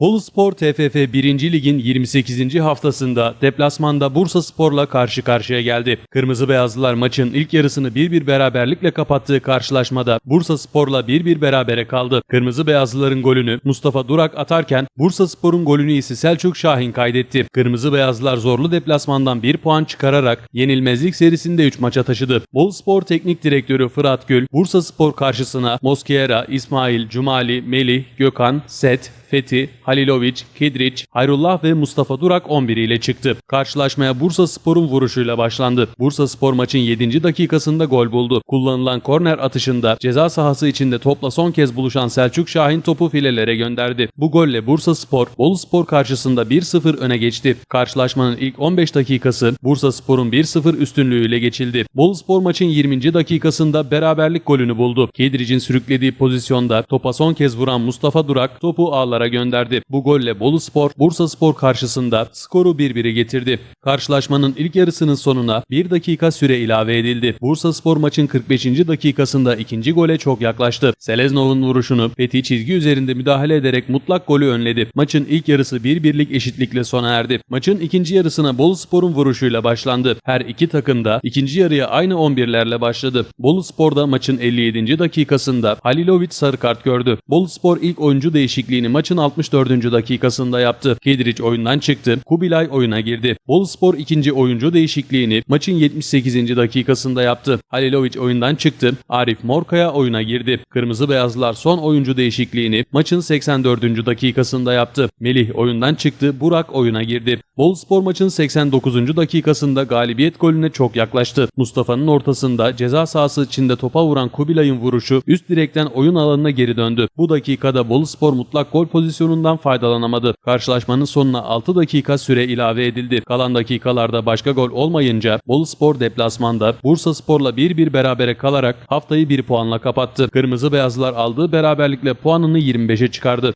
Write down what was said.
Bolu Spor TFF 1. Lig'in 28. haftasında deplasmanda Bursa Spor'la karşı karşıya geldi. Kırmızı Beyazlılar maçın ilk yarısını 1-1 beraberlikle kapattığı karşılaşmada Bursa Spor'la 1-1 berabere kaldı. Kırmızı Beyazlıların golünü Mustafa Durak atarken Bursa Spor'un golünü ise Selçuk Şahin kaydetti. Kırmızı Beyazlılar zorlu deplasmandan 1 puan çıkararak yenilmezlik serisinde 3 maça taşıdı. Bolu Spor Teknik Direktörü Fırat Gül, Bursa Spor karşısına Moskera, İsmail, Cumali, Melih, Gökhan, Set, Fethi, Halilovic, Kidriç, Hayrullah ve Mustafa Durak 11 ile çıktı. Karşılaşmaya Bursa Spor'un vuruşuyla başlandı. Bursa Spor maçın 7. dakikasında gol buldu. Kullanılan korner atışında ceza sahası içinde topla son kez buluşan Selçuk Şahin topu filelere gönderdi. Bu golle Bursa Spor, Bolu Spor karşısında 1-0 öne geçti. Karşılaşmanın ilk 15 dakikası Bursa Spor'un 1-0 üstünlüğüyle geçildi. Bolu Spor maçın 20. dakikasında beraberlik golünü buldu. Kedric'in sürüklediği pozisyonda topa son kez vuran Mustafa Durak topu ağlara gönderdi. Bu golle Bolu Spor, Bursa Spor karşısında skoru 1-1'e getirdi. Karşılaşmanın ilk yarısının sonuna 1 dakika süre ilave edildi. Bursa Spor maçın 45. dakikasında ikinci gole çok yaklaştı. Seleznov'un vuruşunu Fethi çizgi üzerinde müdahale ederek mutlak golü önledi. Maçın ilk yarısı 1-1'lik eşitlikle sona erdi. Maçın ikinci yarısına Bolu Spor'un vuruşuyla başlandı. Her iki takım da ikinci yarıya aynı 11'lerle başladı. Bolu Spor'da maçın 57. dakikasında Halilovic sarı kart gördü. Bolu Spor ilk oyuncu değişikliğini maçın 64. dakikasında yaptı. Kedriç oyundan çıktı. Kubilay oyuna girdi. Bolu Spor ikinci oyuncu değişikliğini maçın 78. dakikasında yaptı. Halilovic oyundan çıktı. Arif Morkaya oyuna girdi. Kırmızı Beyazlılar son oyuncu değişikliğini maçın 84. dakikasında yaptı. Melih oyundan çıktı. Burak oyuna girdi. Bolu Spor maçın 89. dakikasında galibiyet golüne çok yaklaştı. Mustafa'nın ortasında ceza sahası içinde topa vuran Kubilay'ın vuruşu üst direkten oyun alanına geri döndü. Bu dakikada Bolu Spor mutlak gol pozisyonundan faydalanamadı. Karşılaşmanın sonuna 6 dakika süre ilave edildi. Kalan dakikalarda başka gol olmayınca Bolu Spor deplasmanda Bursa Spor'la 1-1 berabere kalarak haftayı 1 puanla kapattı. Kırmızı Beyazlılar aldığı beraberlikle puanını 25'e çıkardı.